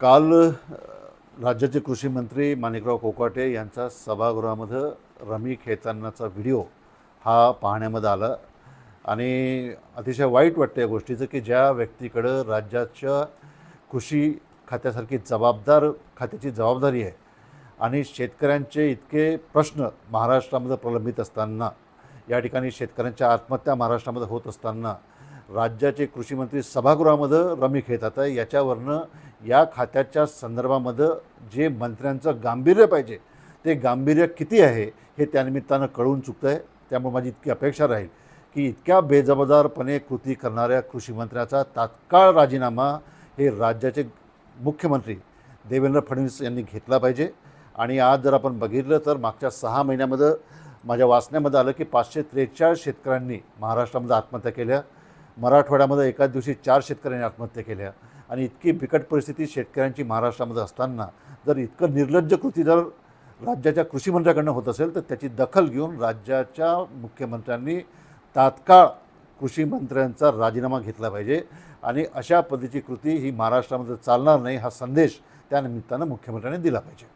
काल राज्याचे कृषी मंत्री माणिकराव कोकाटे यांचा सभागृहामध्ये रमी खेळतानाचा व्हिडिओ हा पाहण्यामध्ये आला. आणि अतिशय वाईट वाटतं या गोष्टीचं की ज्या व्यक्तीकडं राज्याच्या कृषी खात्यासारखी जबाबदार खात्याची जबाबदारी आहे आणि शेतकऱ्यांचे इतके प्रश्न महाराष्ट्रामध्ये प्रलंबित असताना या ठिकाणी शेतकऱ्यांच्या आत्महत्या महाराष्ट्रामध्ये होत असताना राज्याचे कृषीमंत्री सभागृहामध्ये रमी खेळतात याच्यावरनं या खात्याच्या संदर्भामध्ये जे मंत्र्यांचं गांभीर्य पाहिजे ते गांभीर्य किती आहे हे त्यानिमित्तानं कळून चुकतं आहे त्यामुळे माझी इतकी अपेक्षा राहील की इतक्या बेजबाबदारपणे कृती करणाऱ्या कृषीमंत्र्याचा तात्काळ राजीनामा हे राज्याचे मुख्यमंत्री देवेंद्र फडणवीस यांनी घेतला पाहिजे. आणि आज जर आपण बघितलं तर मागच्या सहा महिन्यामध्ये माझ्या वाचण्यामध्ये आलं की पाचशे त्रेचाळीस शेतकऱ्यांनी महाराष्ट्रामध्ये आत्महत्या केल्या. मराठवाड्यामध्ये एकाच दिवशी चार शेतकऱ्यांनी आत्महत्या केल्या आणि इतकी बिकट परिस्थिती शेतकऱ्यांची महाराष्ट्रामध्ये असताना जर इतकं निर्लज्ज कृती जर राज्याच्या कृषी मंत्र्याकडनं होत असेल तर त्याची दखल घेऊन राज्याच्या मुख्यमंत्र्यांनी तात्काळ कृषी मंत्र्यांचा राजीनामा घेतला पाहिजे आणि अशा पद्धतीची कृती ही महाराष्ट्रामध्ये चालणार नाही हा संदेश त्यानिमित्तानं मुख्यमंत्र्यांनी दिला पाहिजे.